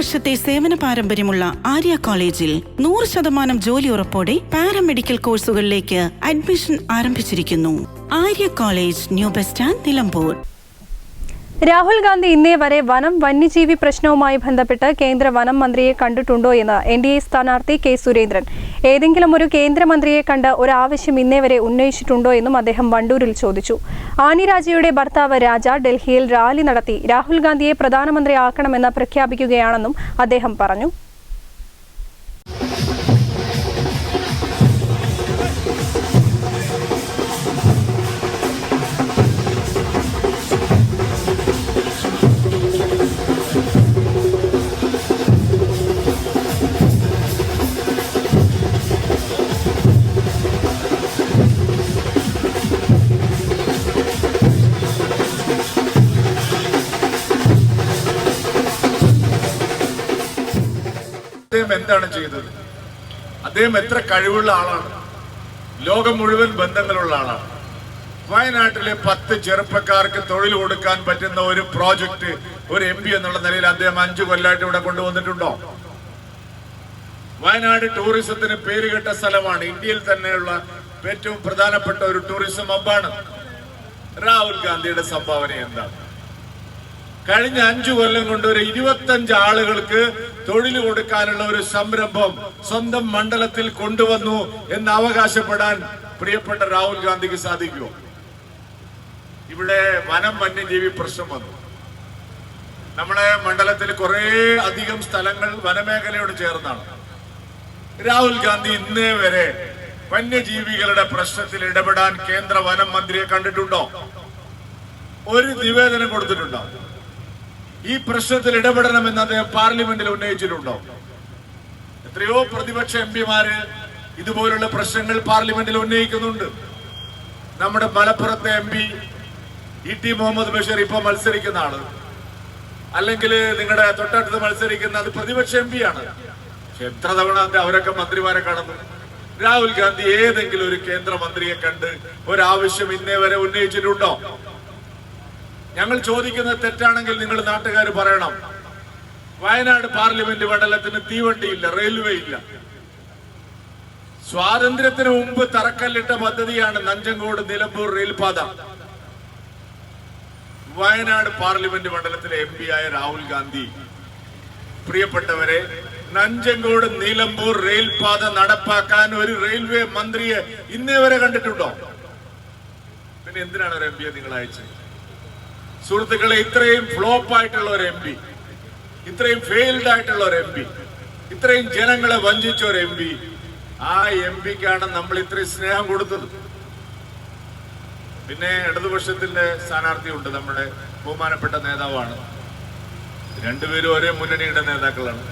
വർഷത്തെ സേവന പാരമ്പര്യമുള്ള ആര്യ കോളേജിൽ നൂറ് ശതമാനം ജോലി ഉറപ്പോടെ പാരാമെഡിക്കൽ കോഴ്സുകളിലേക്ക് അഡ്മിഷൻ ആരംഭിച്ചിരിക്കുന്നു. Arya college new bus stand Nilambur. Rahul Gandhi ഇന്നേ വരെ വനം വന്യജീവി പ്രശ്നവുമായി ബന്ധപ്പെട്ട് കേന്ദ്ര വനം മന്ത്രിയെ കണ്ടിട്ടുണ്ടോ എന്ന് എൻ ഡി എ സ്ഥാനാർത്ഥി കെ സുരേന്ദ്രൻ. ഏതെങ്കിലും ഒരു കേന്ദ്രമന്ത്രിയെ കണ്ട് ഒരു ആവശ്യം ഇന്നേ വരെ ഉന്നയിച്ചിട്ടുണ്ടോ എന്നും അദ്ദേഹം വണ്ടൂരിൽ ചോദിച്ചു. ആനി രാജയുടെ ഭർത്താവ് രാജ ഡൽഹിയിൽ റാലി നടത്തി രാഹുൽ ഗാന്ധിയെ പ്രധാനമന്ത്രിയാക്കണമെന്ന് പ്രഖ്യാപിക്കുകയാണെന്നും അദ്ദേഹം പറഞ്ഞു. അദ്ദേഹം എന്താണ് ചെയ്തത്? അദ്ദേഹം എത്ര കഴിവുള്ള ആളാണ്? ലോകം മുഴുവൻ ബന്ധങ്ങളുള്ള ആളാണ്. വയനാട്ടിലെ പത്ത് ചെറുപ്പക്കാർക്ക് തൊഴിൽ കൊടുക്കാൻ പറ്റുന്ന ഒരു പ്രോജക്റ്റ് ഒരു എം പി എന്നുള്ള നിലയിൽ അദ്ദേഹം അഞ്ചു കൊല്ലമായിട്ട് ഇവിടെ കൊണ്ടുവന്നിട്ടുണ്ടോ? വയനാട് ടൂറിസത്തിന് പേരുകെട്ട സ്ഥലമാണ് ഇന്ത്യയിൽ തന്നെയുള്ള ഏറ്റവും പ്രധാനപ്പെട്ട ഒരു ടൂറിസം ഹബ്ബാണ്. രാഹുൽ ഗാന്ധിയുടെ സംഭാവന എന്താണ്? കഴിഞ്ഞ അഞ്ചു കൊല്ലം കൊണ്ട് ഒരു ഇരുപത്തഞ്ച് ആളുകൾക്ക് തൊഴിൽ കൊടുക്കാനുള്ള ഒരു സംരംഭം സ്വന്തം മണ്ഡലത്തിൽ കൊണ്ടുവന്നു എന്ന് അവകാശപ്പെടാൻ പ്രിയപ്പെട്ട രാഹുൽ ഗാന്ധിക്ക് സാധിക്കുമോ? ഇവിടെ വനം വന്യജീവി പ്രശ്നം വന്നു. നമ്മുടെ മണ്ഡലത്തിൽ കുറെ അധികം സ്ഥലങ്ങൾ വനമേഖലയോട് ചേർന്നാണ്. രാഹുൽ ഗാന്ധി ഇന്നേ വരെ വന്യജീവികളുടെ പ്രശ്നത്തിൽ ഇടപെടാൻ കേന്ദ്ര വനം മന്ത്രിയെ കണ്ടിട്ടുണ്ടോ? ഒരു നിവേദനം കൊടുത്തിട്ടുണ്ടോ? ഈ പ്രശ്നത്തിൽ ഇടപെടണമെന്ന് അദ്ദേഹം പാർലമെന്റിൽ ഉന്നയിച്ചിട്ടുണ്ടോ? എത്രയോ പ്രതിപക്ഷ എം പിമാര് ഇതുപോലുള്ള പ്രശ്നങ്ങൾ പാർലമെന്റിൽ ഉന്നയിക്കുന്നുണ്ട്. നമ്മുടെ മലപ്പുറത്തെ M P E T Muhammad Basheer ഇപ്പൊ മത്സരിക്കുന്ന ആൾ. അല്ലെങ്കിൽ നിങ്ങളുടെ തൊട്ടടുത്ത് മത്സരിക്കുന്ന അത് പ്രതിപക്ഷ എം പി ആണ് പക്ഷെ എത്ര തവണ അവരൊക്കെ മന്ത്രിമാരെ കാണുന്നു. രാഹുൽ ഗാന്ധി ഏതെങ്കിലും ഒരു കേന്ദ്രമന്ത്രിയെ കണ്ട് ഒരാവശ്യം ഇന്നേ വരെ ഉന്നയിച്ചിട്ടുണ്ടോ? ഞങ്ങൾ ചോദിക്കുന്നത് തെറ്റാണെങ്കിൽ നിങ്ങൾ നാട്ടുകാർ പറയണം. വയനാട് പാർലമെന്റ് മണ്ഡലത്തിന് തീവണ്ടിയില്ല റെയിൽവേ ഇല്ല സ്വാതന്ത്ര്യത്തിന് മുമ്പ് തറക്കല്ലിട്ട പദ്ധതിയാണ് നഞ്ചങ്കോട് നിലമ്പൂർ റെയിൽപാത. വയനാട് പാർലമെന്റ് മണ്ഡലത്തിലെ എം ആയ രാഹുൽ ഗാന്ധി. പ്രിയപ്പെട്ടവരെ നഞ്ചങ്കോട് നിലമ്പൂർ റെയിൽപാത നടപ്പാക്കാൻ ഒരു റെയിൽവേ മന്ത്രിയെ ഇന്നേ വരെ കണ്ടിട്ടുണ്ടോ? പിന്നെ എന്തിനാണ് ഒരു എം പിയെ നിങ്ങൾ അയച്ചത്? സുഹൃത്തുക്കളെ ഇത്രയും ഫ്ലോപ്പ് ആയിട്ടുള്ള ഒരു എം പി ഇത്രയും ഫെയിൽഡ് ആയിട്ടുള്ള ഒരു എം പി ഇത്രയും ജനങ്ങളെ വഞ്ചിച്ച ഒരു എം പി ആ എം പിക്കാണ് നമ്മൾ ഇത്രയും സ്നേഹം കൊടുത്തത്. പിന്നെ ഇടതുപക്ഷത്തിന്റെ സ്ഥാനാർത്ഥിയുണ്ട് നമ്മുടെ ബഹുമാനപ്പെട്ട നേതാവാണ്. രണ്ടുപേരും ഒരേ മുന്നണിയുടെ നേതാക്കളാണ്.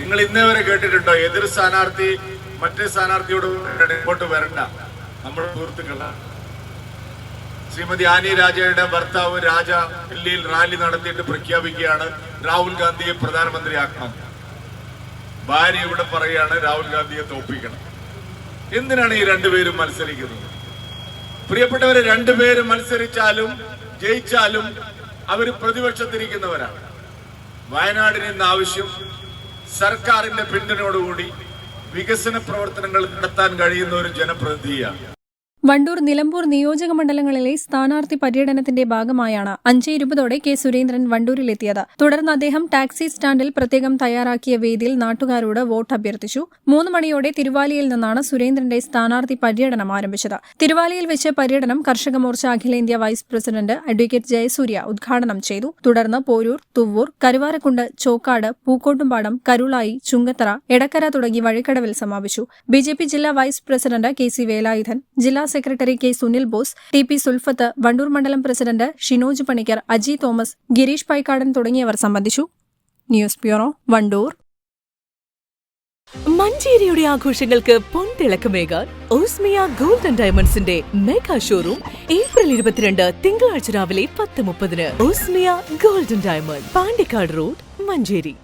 നിങ്ങൾ ഇന്നേ വരെ കേട്ടിട്ടുണ്ടോ? എതിർ സ്ഥാനാർത്ഥി മറ്റേ സ്ഥാനാർത്ഥിയോട് ഇങ്ങോട്ട് വരണ്ട. നമ്മുടെ സുഹൃത്തുക്കളാണ്. ശ്രീമതി ആനി രാജയുടെ ഭർത്താവ് രാജ ഡൽഹിയിൽ റാലി നടത്തിയിട്ട് പ്രഖ്യാപിക്കുകയാണ്. രാഹുൽ ഗാന്ധിയെ പ്രധാനമന്ത്രിയാക്കണം. ഭാര്യ ഇവിടെ പറയുകയാണ് രാഹുൽ ഗാന്ധിയെ തോപ്പിക്കണം എന്തിനാണ് ഈ രണ്ടുപേരും മത്സരിക്കുന്നത്? പ്രിയപ്പെട്ടവരെ രണ്ടുപേരും മത്സരിച്ചാലും ജയിച്ചാലും അവർ പ്രതിപക്ഷത്തിരിക്കുന്നവരാണ്. വയനാടിന് ഇന്ന് ആവശ്യം സർക്കാരിന്റെ പിന്തുണയോടുകൂടി വികസന പ്രവർത്തനങ്ങൾ നടത്താൻ കഴിയുന്ന ഒരു ജനപ്രതിനിധിയാണ്. വണ്ടൂർ നിലമ്പൂർ നിയോജക മണ്ഡലങ്ങളിലെ സ്ഥാനാർത്ഥി പര്യടനത്തിന്റെ ഭാഗമായാണ് അഞ്ച് ഇരുപതോടെ കെ സുരേന്ദ്രൻ വണ്ടൂരിലെത്തിയത്. തുടർന്ന് അദ്ദേഹം ടാക്സി സ്റ്റാൻഡിൽ പ്രത്യേകം തയ്യാറാക്കിയ വേദിയിൽ നാട്ടുകാരോട് വോട്ട് അഭ്യർത്ഥിച്ചു. മൂന്ന് മണിയോടെ തിരുവാലിയിൽ നിന്നാണ് സുരേന്ദ്രന്റെ സ്ഥാനാർത്ഥി പര്യടനം ആരംഭിച്ചത്. തിരുവാലിയിൽ വെച്ച് പര്യടനം കർഷക മോർച്ച അഖിലേന്ത്യാ വൈസ് പ്രസിഡന്റ് അഡ്വക്കേറ്റ് ജയസൂര്യ ഉദ്ഘാടനം ചെയ്തു. തുടർന്ന് പോരൂർ തുവ്വൂർ കരുവാരക്കുണ്ട് ചോക്കാട് പൂക്കോട്ടുംപാടം കരുളായി ചുങ്കത്തറ എടക്കര തുടങ്ങി വഴിക്കടവിൽ സമാപിച്ചു. ബിജെപി ജില്ലാ vice president K C Velayudhan ജില്ലാ secretary K Sunil Bose T P Sulfath Wandoor മണ്ഡലം പ്രസിഡന്റ് ഷിനോജ് പണിക്കർ അജി തോമസ് ഗിരീഷ് പൈക്കാടൻ തുടങ്ങിയവർ സംബന്ധിച്ചു. News bureau Wandoor. മഞ്ചേരിയുടെ ആഘോഷങ്ങൾക്ക് പൊൻതിളക്കമേകാൻ ഓസ്മിയ ഗോൾഡൻ ഡയമണ്ട്സിന്റെ മെഗാ ഷോറൂം ഏപ്രിൽ ഇരുപത്തിരണ്ട് തിങ്കളാഴ്ച രാവിലെ പത്ത് മുപ്പതിന്. Osmia golden diamond Pandikkad road Manjeri.